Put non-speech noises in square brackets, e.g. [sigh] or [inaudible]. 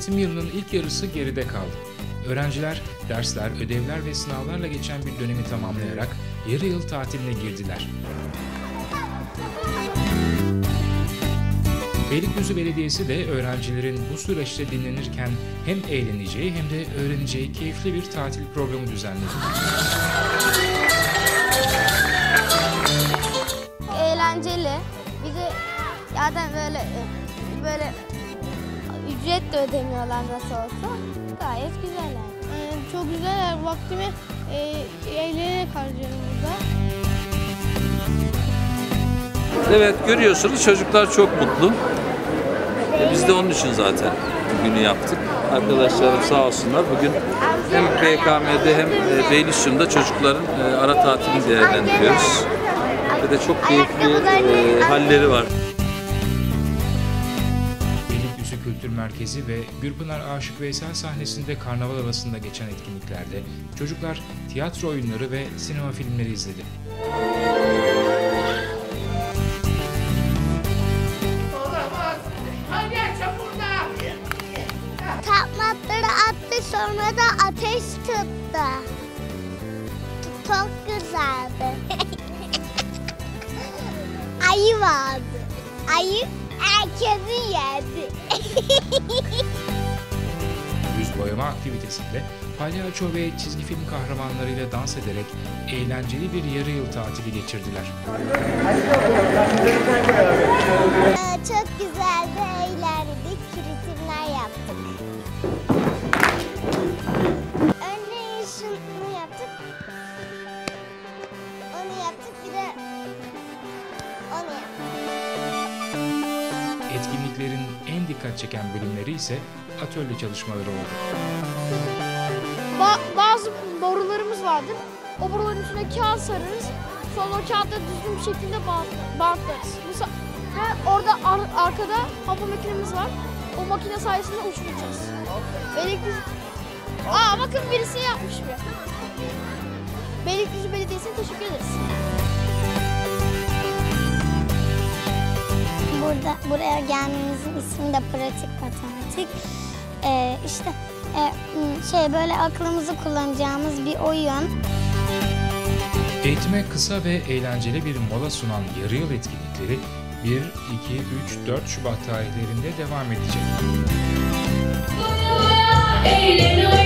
Öğretim yılının ilk yarısı geride kaldı. Öğrenciler dersler, ödevler ve sınavlarla geçen bir dönemi tamamlayarak yarı yıl tatiline girdiler. Beylikdüzü Belediyesi de öğrencilerin bu süreçte dinlenirken hem eğleneceği hem de öğreneceği keyifli bir tatil programı düzenledi. eğlenceli. Bir de zaten böyle böyle ücret de ödemiyorlar nasıl olsa. Gayet güzeller. çok güzel. Vaktimi e, eğlenerek harcıyorum burada. Evet görüyorsunuz çocuklar çok mutlu. E, biz de onun için zaten günü yaptık. Arkadaşlarım sağ olsunlar bugün hem BKM'de hem Beylikdüzü'nde çocukların e, ara tatilini değerlendiriyoruz. Ve de çok keyifli e, halleri var. Kültür Merkezi ve Gürpınar Aşık Veysel sahnesinde karnaval havasında geçen etkinliklerde çocuklar tiyatro oyunları ve sinema filmleri izledi. Tapmatları attı sonra da ateş tuttu. Çok güzeldi. Ayı vardı. Ayı herkesi yedi. [laughs] Yüz boyama aktivitesinde palyaço ve çizgi film kahramanlarıyla dans ederek eğlenceli bir yarı yıl tatili geçirdiler. Ee, Çok güzeldi, eğlendik, ritimler yaptık. Etkinliklerin en dikkat çeken bölümleri ise atölye çalışmaları oldu. Ba- bazı borularımız vardır. O boruların üstüne kağıt sararız. Sonra o kağıtları düzgün bir şekilde bant- bantlarız. Mesela ve orada ar- arkada hava makinemiz var. O makine sayesinde uçuracağız. Beylikdüzü... Aa bakın birisi yapmış bir. Beylikdüzü Belediyesi'ne teşekkür ederiz. Burada buraya gelmemizin ismi de pratik matematik. Ee, işte e, m, şey böyle aklımızı kullanacağımız bir oyun. Eğitime kısa ve eğlenceli bir mola sunan yarı yıl etkinlikleri 1, 2, 3, 4 Şubat tarihlerinde devam edecek. Eğlen